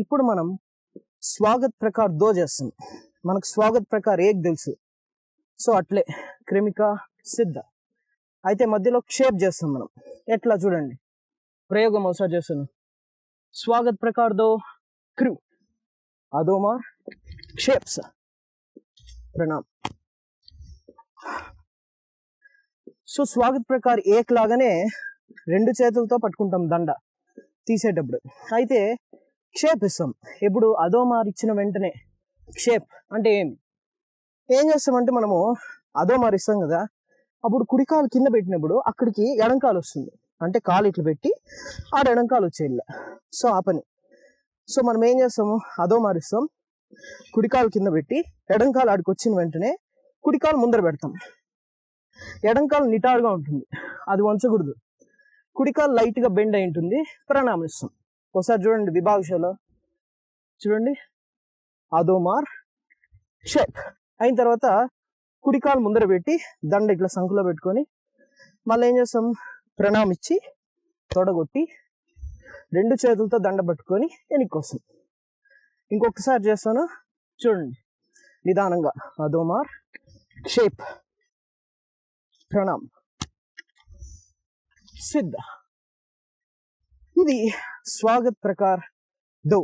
ఇప్పుడు మనం స్వాగత్ ప్రకార్ దో చేస్తాం. మనకు స్వాగత్ ప్రకార్ ఏక్ తెలుసు. సో అట్లే. క్రిమిక సిద్ధ. అయితే మధ్యలో క్షేప్ చేస్తాం మనం. ఎట్లా చూడండి. ప్రయోగం ఒకసారి చేస్తాను. స్వాగత్ ప్రకార్ దో క్రూ. అదోమార్ క్షేప్స్. ప్రణామ్. సో స్వాగత్ ప్రకార్ ఏక్ లాగానే రెండు చేతులతో పట్టుకుంటాం దండ. తీసేటప్పుడు. అయితే క్షేప్ ఇస్తాం ఇప్పుడు అదోమార్ ఇచ్చిన వెంటనే క్షేప్ అంటే ఏమి? ఏం చేస్తామంటే మనము అదోమార్ ఇస్తాం కదా అప్పుడు కుడికాలు కింద పెట్టినప్పుడు అక్కడికి ఎడంకాలు వస్తుంది. అంటే కాలు ఇట్లా పెట్టి ఆడ ఎడంకాలు వచ్చేయాలి సో ఆ పని. సో మనం ఏం చేస్తాము? అదో మారిస్తాం కుడికాలు కింద పెట్టి ఎడంకాలు ఆడికి వచ్చిన వెంటనే కుడికాలు ముందర పెడతాం. ఎడంకాలు నిటారుగా ఉంటుంది. అది వంచకూడదు. కుడికాలు లైట్గా బెండ్ అయి ఉంటుంది. ప్రణామిస్తాం ఒకసారి చూడండి విభాగశలో. చూడండి. అదోమార్ షేప్ అయిన తర్వాత కుడికాలు ముందర పెట్టి దండ ఇట్లా సంకులో పెట్టుకొని మళ్ళీ ఏం చేస్తాం? ప్రణామిచ్చి తొడగొట్టి రెండు చేతులతో దండ పట్టుకొని వెనక్కి వస్తాం. ఇంకొకసారి చేస్తాను. చూడండి. నిదానంగా. అదోమార్ షేప్ ప్రణామ్. సిద్ధ. ఇది స్వాగత్ ప్రకార్ దో